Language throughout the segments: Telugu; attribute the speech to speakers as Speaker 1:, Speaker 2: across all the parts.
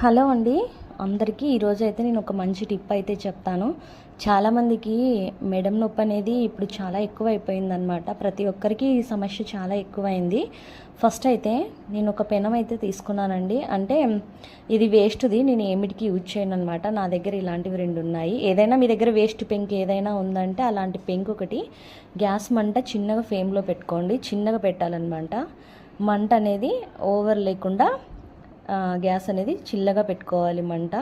Speaker 1: హలో అండి. అందరికీ ఈరోజు అయితే నేను ఒక మంచి టిప్ అయితే చెప్తాను. చాలామందికి మెడం నొప్పి అనేది ఇప్పుడు చాలా ఎక్కువ అయిపోయిందనమాట ప్రతి ఒక్కరికి ఈ సమస్య చాలా ఎక్కువైంది. ఫస్ట్ అయితే నేను ఒక పెనం అయితే తీసుకున్నానండి. అంటే ఇది వేస్ట్ది నేను ఏమిటికి యూజ్ చేయను అనమాట నా దగ్గర ఇలాంటివి రెండు ఉన్నాయి ఏదైనా మీ దగ్గర వేస్ట్ పెంక్ ఏదైనా ఉందంటే అలాంటి పెంక్ ఒకటి. గ్యాస్ మంట చిన్నగా ఫ్లేమ్లో పెట్టుకోండి. చిన్నగా పెట్టాలన్నమాట. మంట అనేది ఓవర్ లేకుండా గ్యాస్ అనేది చిల్లగా పెట్టుకోవాలి మంట.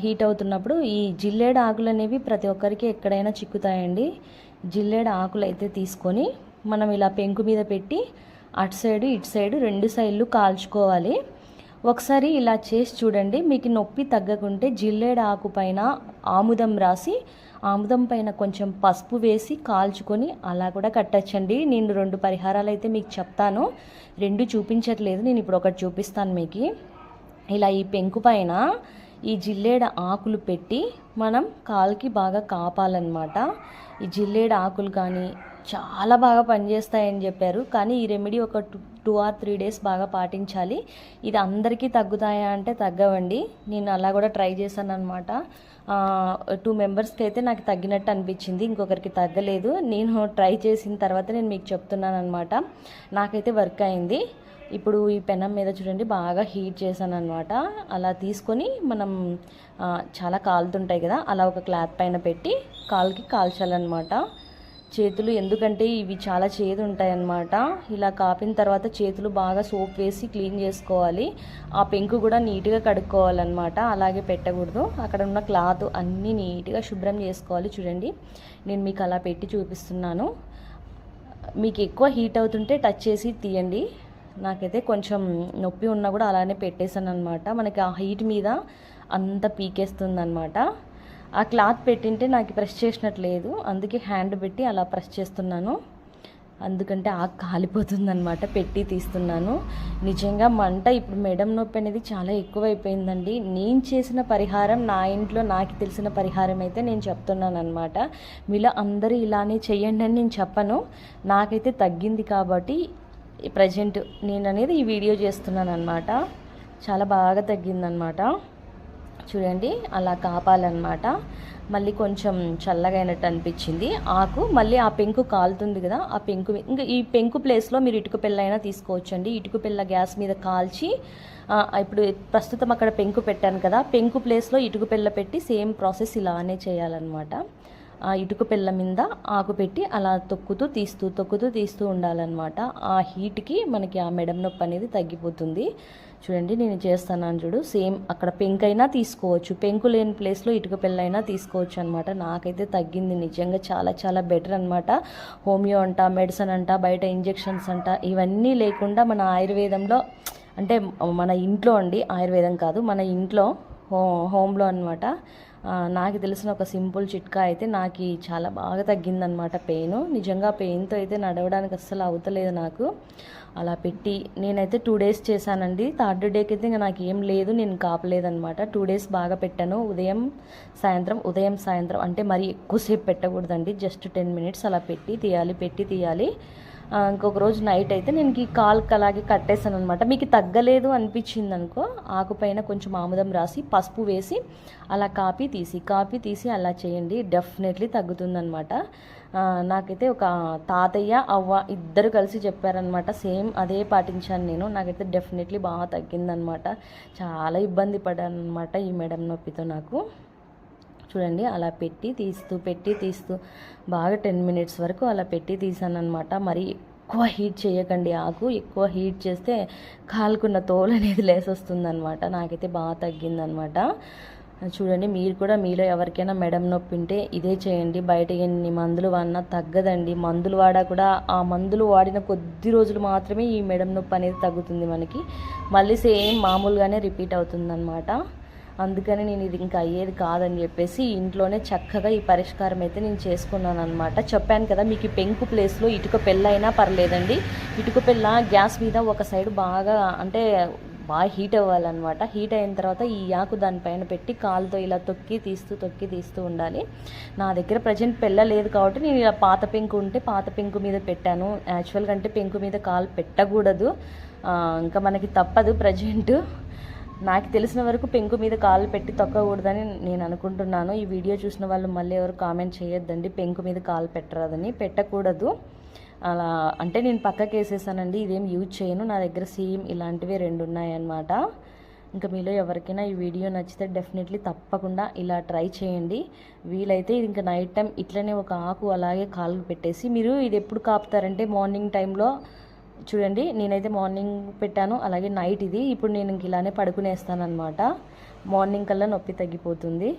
Speaker 1: హీట్ అవుతున్నప్పుడు ఈ జిల్లేడు ఆకులు అనేవి ప్రతి ఒక్కరికి ఎక్కడైనా చిక్కుతాయండి. జిల్లేడు ఆకులు అయితే తీసుకొని మనం ఇలా పెంకు మీద పెట్టి అటు సైడు ఇటు సైడు రెండు సైడ్లు కాల్చుకోవాలి. ఒకసారి ఇలా చేసి చూడండి. మీకు నొప్పి తగ్గకుంటే జిల్లేడ ఆకు పైన ఆముదం రాసి ఆముదం పైన కొంచెం పసుపు వేసి కాల్చుకొని అలా కూడా కట్టచ్చండి. నేను రెండు పరిహారాలు అయితే మీకు చెప్తాను. రెండు చూపించట్లేదు. నేను ఇప్పుడు ఒకటి చూపిస్తాను మీకు. ఇలా ఈ పెంకు పైన ఈ జిల్లేడ ఆకులు పెట్టి మనం కాలుకి బాగా కాపాలన్నమాట. ఈ జిల్లేడ ఆకులు కానీ చాలా బాగా పనిచేస్తాయని చెప్పారు. కానీ ఈ రెమెడీ ఒక two two or three days బాగా పాటించాలి. ఇది అందరికీ తగ్గుతాయా అంటే తగ్గవండి. నేను అలా కూడా ట్రై చేశాను అనమాట టూ మెంబర్స్కి అయితే నాకు తగ్గినట్టు అనిపించింది. ఇంకొకరికి తగ్గలేదు. నేను ట్రై చేసిన తర్వాత నేను మీకు చెప్తున్నాను అనమాట నాకైతే వర్క్ అయింది. ఇప్పుడు ఈ పెనం మీద చూడండి బాగా హీట్ చేశాను అనమాట అలా తీసుకొని మనం చాలా కాలుతుంటాయి కదా అలా ఒక క్లాత్ పైన పెట్టి కాలుకి కాల్చాలన్నమాట. చేతులు ఎందుకంటే ఇవి చాలా చేదు ఉంటాయన్నమాట ఇలా కాపిన తర్వాత చేతులు బాగా సోప్ వేసి క్లీన్ చేసుకోవాలి. ఆ పెంకు కూడా నీట్గా కడుక్కోవాలన్నమాట. అలాగే పెట్టకూడదు. అక్కడ ఉన్న క్లాత్ అన్నీ నీట్గా శుభ్రం చేసుకోవాలి చూడండి. నేను మీకు అలా పెట్టి చూపిస్తున్నాను. మీకు ఎక్కువ హీట్ అవుతుంటే టచ్ చేసి తీయండి. నాకైతే కొంచెం నొప్పి ఉన్నా కూడా అలానే పెట్టేశాను అనమాట మనకి ఆ హీట్ మీద అంత పీకేస్తుంది అనమాట ఆ క్లాత్ పెట్టింటే నాకు ప్రెస్ చేసినట్లేదు. అందుకే హ్యాండ్ పెట్టి అలా ప్రెస్ చేస్తున్నాను. అందుకంటే ఆ కాలిపోతుంది అనమాట పెట్టి తీస్తున్నాను. నిజంగా మంట ఇప్పుడు మెడం నొప్పి అనేది చాలా ఎక్కువైపోయిందండి. నేను చేసిన పరిహారం నా ఇంట్లో నాకు తెలిసిన పరిహారం అయితే నేను చెప్తున్నాను అనమాట మీలో అందరూ ఇలానే చేయండి అని నేను చెప్పను. నాకైతే తగ్గింది కాబట్టి ప్రజెంట్ నేను అనేది ఈ వీడియో చేస్తున్నాను అనమాట చాలా బాగా తగ్గిందనమాట చూడండి అలా కాపాలన్నమాట. మళ్ళీ కొంచెం చల్లగా అయినట్టు అనిపించింది. ఆకు మళ్ళీ ఆ పెంకు కాలుతుంది కదా ఆ పెంకు ఇంకా ఈ పెంకు ప్లేస్లో మీరు ఇటుక పిల్ల అయినా తీసుకోవచ్చండి. ఇటుక పిల్ల గ్యాస్ మీద కాల్చి ఇప్పుడు ప్రస్తుతం అక్కడ పెంకు పెట్టాను కదా పెంకు ప్లేస్లో ఇటుక పిల్ల పెట్టి సేమ్ ప్రాసెస్ ఇలానే చేయాలన్నమాట. ఆ ఇటుక పిల్ల మీద ఆకు పెట్టి అలా తొక్కుతూ తీస్తూ తొక్కుతూ తీస్తూ ఉండాలన్నమాట. ఆ హీట్కి మనకి ఆ మెడం నొప్పి అనేది తగ్గిపోతుంది. చూడండి నేను చేస్తున్నాను చూడు. సేమ్ అక్కడ పెంకైనా తీసుకోవచ్చు. పెంకు లేని ప్లేస్లో ఇటుక పిల్లైనా తీసుకోవచ్చు అనమాట నాకైతే తగ్గింది నిజంగా చాలా చాలా బెటర్ అనమాట హోమియో అంట మెడిసిన్ అంట బయట ఇంజెక్షన్స్ అంట ఇవన్నీ లేకుండా మన ఆయుర్వేదంలో అంటే మన ఇంట్లో అండి ఆయుర్వేదం కాదు మన ఇంట్లో హో హోమ్లో అనమాట నాకు తెలిసిన ఒక సింపుల్ చిట్కా అయితే నాకు చాలా బాగా తగ్గిందనమాట పెయిన్. నిజంగా పెయిన్తో అయితే నడవడానికి అస్సలు అవుతలేదు నాకు. అలా పెట్టి నేనైతే టూ డేస్ చేశానండి. థర్డ్ డేకి అయితే ఇంకా నాకు ఏం లేదు నేను కాపలేదనమాట టూ డేస్ బాగా పెట్టాను. ఉదయం సాయంత్రం ఉదయం సాయంత్రం అంటే మరి ఎక్కువసేపు పెట్టకూడదండి. జస్ట్ టెన్ మినిట్స్ అలా పెట్టి తీయాలి పెట్టి తీయాలి. ఇంకొక రోజు నైట్ అయితే నేను ఈ కాలుకి అలాగే కట్టేసాను అనమాట మీకు తగ్గలేదు అనిపించింది అనుకో ఆకుపైన కొంచెం ఆముదం రాసి పసుపు వేసి అలా కాపీ తీసి కాపీ తీసి అలా చేయండి. డెఫినెట్లీ తగ్గుతుందనమాట నాకైతే ఒక తాతయ్య అవ్వ ఇద్దరు కలిసి చెప్పారనమాట సేమ్ అదే పాటించాను నేను. నాకైతే డెఫినెట్లీ బాగా తగ్గిందనమాట చాలా ఇబ్బంది పడాను అనమాట ఈ మేడం నొప్పితో నాకు. చూడండి అలా పెట్టి తీస్తూ పెట్టి తీస్తూ బాగా టెన్ మినిట్స్ వరకు అలా పెట్టి తీసాను అనమాట మరి ఎక్కువ హీట్ చేయకండి ఆకు ఎక్కువ హీట్ చేస్తే కాలుకున్న తోలు అనేది లేసొస్తుంది అనమాట నాకైతే బాగా తగ్గిందనమాట చూడండి మీరు కూడా మీలో ఎవరికైనా మెడం నొప్పి ఉంటే ఇదే చేయండి. బయట ఎన్ని మందులు వాడినా తగ్గదండి. మందులు వాడా కూడా ఆ మందులు వాడిన కొద్ది రోజులు మాత్రమే ఈ మెడం నొప్పి అనేది తగ్గుతుంది మనకి. మళ్ళీ సేమ్ మామూలుగానే రిపీట్ అవుతుందన్నమాట. అందుకని నేను ఇది ఇంకా అయ్యేది కాదని చెప్పేసి ఇంట్లోనే చక్కగా ఈ పరిష్కారం అయితే నేను చేసుకున్నాను అనమాట చెప్పాను కదా మీకు ఈ పెంకు ప్లేస్లో ఇటుక పెళ్ళ అయినా పర్లేదండి. ఇటుక పెళ్ళ గ్యాస్ మీద ఒక సైడ్ బాగా అంటే బాగా హీట్ అవ్వాలన్నమాట. హీట్ అయిన తర్వాత ఈ యాకు దానిపైన పెట్టి కాలుతో ఇలా తొక్కి తీస్తూ తొక్కి తీస్తూ ఉండాలి. నా దగ్గర ప్రజెంట్ పెళ్ళ లేదు కాబట్టి నేను ఇలా పాత పెంకు ఉంటే పాత పెంకు మీద పెట్టాను. యాక్చువల్గా అంటే పెంకు మీద కాలు పెట్టకూడదు. ఇంకా మనకి తప్పదు ప్రజెంట్ నాకు తెలిసిన వరకు పెంకు మీద కాలు పెట్టి తొక్కకూడదని నేను అనుకుంటున్నాను. ఈ వీడియో చూసిన వాళ్ళు మళ్ళీ ఎవరు కామెంట్ చేయొద్దండి. పెంకు మీద కాలు పెట్టరాదని. పెట్టకూడదు. అలా అంటే నేను పక్కకి వేసేసానండి ఇదేం యూజ్ చేయను. నా దగ్గర సేమ్ ఇలాంటివి రెండు ఉన్నాయన్నమాట ఇంకా మీలో ఎవరికైనా ఈ వీడియో నచ్చితే డెఫినెట్లీ తప్పకుండా ఇలా ట్రై చేయండి. వీలైతే ఇది ఇంకా నైట్ టైం ఇట్లనే ఒక ఆకు అలాగే కాలు పెట్టేసి మీరు ఇది ఎప్పుడు కాపుతారంటే మార్నింగ్ టైంలో చూడండి నేనైతే మార్నింగ్ పెట్టాను అలాగే నైట్ ఇది. ఇప్పుడు నేను ఇంక ఇలానే పడుకునేస్తాను అనమాట మార్నింగ్ కల్లా నొప్పి తగ్గిపోతుంది.